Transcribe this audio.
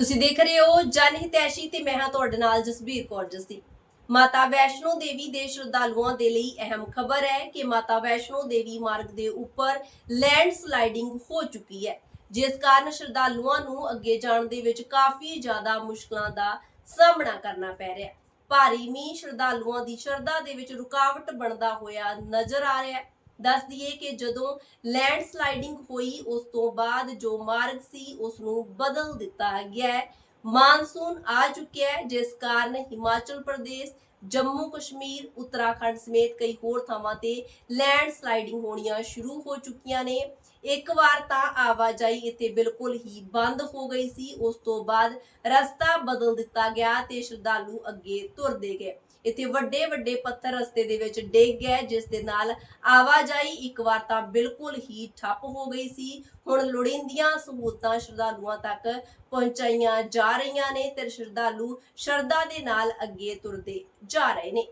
ਤੁਸੀਂ ਦੇਖ ਰਹੇ ਹੋ ਜਨ ਹਿਤੈਸ਼ੀ ਤੇ ਮੈਂ ਹਾਂ ਤੁਹਾਡੇ ਨਾਲ ਜਸਬੀਰ ਕੌਰ ਜੱਸੀ। ਮਾਤਾ ਵੈਸ਼ਨੋ ਦੇਵੀ ਦੇ ਸ਼ਰਧਾਲੂਆਂ ਦੇ ਲਈ ਅਹਿਮ ਖਬਰ ਹੈ ਕਿ ਮਾਤਾ ਵੈਸ਼ਨੋ ਦੇਵੀ ਮਾਰਗ ਦੇ ਉੱਪਰ ਲੈਂਡ ਸਲਾਈਡਿੰਗ ਹੋ ਚੁੱਕੀ ਹੈ, ਜਿਸ ਕਾਰਨ ਸ਼ਰਧਾਲੂਆਂ ਨੂੰ ਅੱਗੇ ਜਾਣ ਦੇ ਵਿੱਚ ਕਾਫੀ ਜ਼ਿਆਦਾ ਮੁਸ਼ਕਲਾਂ ਦਾ ਸਾਹਮਣਾ ਕਰਨਾ ਪੈ ਰਿਹਾ ਭਾਰੀ ਮੀਂਹ ਸ਼ਰਧਾਲੂਆਂ ਦੀ ਸ਼ਰਧਾ ਦੇ ਵਿੱਚ ਰੁਕਾਵਟ ਬਣਦਾ ਹੋਇਆ ਨਜ਼ਰ ਆ ਰਿਹਾ ਹੈ। ਦੱਸ ਦਈਏ ਕਿ ਜਦੋਂ ਲੈਂਡ ਸਲਾਈਡਿੰਗ ਹੋਈ, ਉਸ ਤੋਂ ਬਾਅਦ ਜੋ ਮਾਰਗ ਸੀ ਉਸ ਨੂੰ ਬਦਲ ਦਿੱਤਾ ਗਿਆ ਹੈ। ਮਾਨਸੂਨ ਆ ਚੁੱਕਿਆ ਹੈ, ਜਿਸ ਕਾਰਨ ਹਿਮਾਚਲ ਪ੍ਰਦੇਸ਼ ਜੰਮੂ ਕਸ਼ਮੀਰ, ਉੱਤਰਾਖੰਡ ਸਮੇਤ ਕਈ ਹੋਰ ਥਾਵਾਂ ਤੇ ਲੈਂਡ ਸਲਾਈਡਿੰਗ ਹੋਣੀਆਂ ਸ਼ੁਰੂ ਹੋ ਚੁੱਕੀਆਂ ਨੇ। ਇੱਕ ਵਾਰ ਤਾਂ ਆਵਾਜਾਈ ਇੱਥੇ ਬਿਲਕੁਲ ਹੀ ਬੰਦ ਹੋ ਗਈ ਸੀ। ਉਸ ਤੋਂ ਬਾਅਦ ਰਸਤਾ ਬਦਲ ਦਿੱਤਾ ਗਿਆ ਤੇ ਸ਼ਰਧਾਲੂ ਅੱਗੇ ਤੁਰਦੇ ਗਏ। ਇੱਥੇ ਵੱਡੇ ਵੱਡੇ ਪੱਥਰ ਰਸਤੇ ਦੇ ਵਿੱਚ ਡਿੱਗ ਗਏ, ਜਿਸ ਦੇ ਨਾਲ ਆਵਾਜਾਈ ਇੱਕ ਵਾਰ ਤਾਂ ਬਿਲਕੁਲ ਹੀ ਠੱਪ ਹੋ ਗਈ ਸੀ। ਹੁਣ ਲੋੜੀਂਦੀਆਂ ਸਹੂਲਤਾਂ ਸ਼ਰਧਾਲੂਆਂ ਤੱਕ ਪਹੁੰਚਾਈਆਂ ਜਾ ਰਹੀਆਂ ਨੇ ਤੇ ਸ਼ਰਧਾਲੂ ਸ਼ਰਧਾ ਦੇ ਨਾਲ ਅੱਗੇ ਤੁਰਦੇ ਜਾ ਰਹੇ ਨੇ।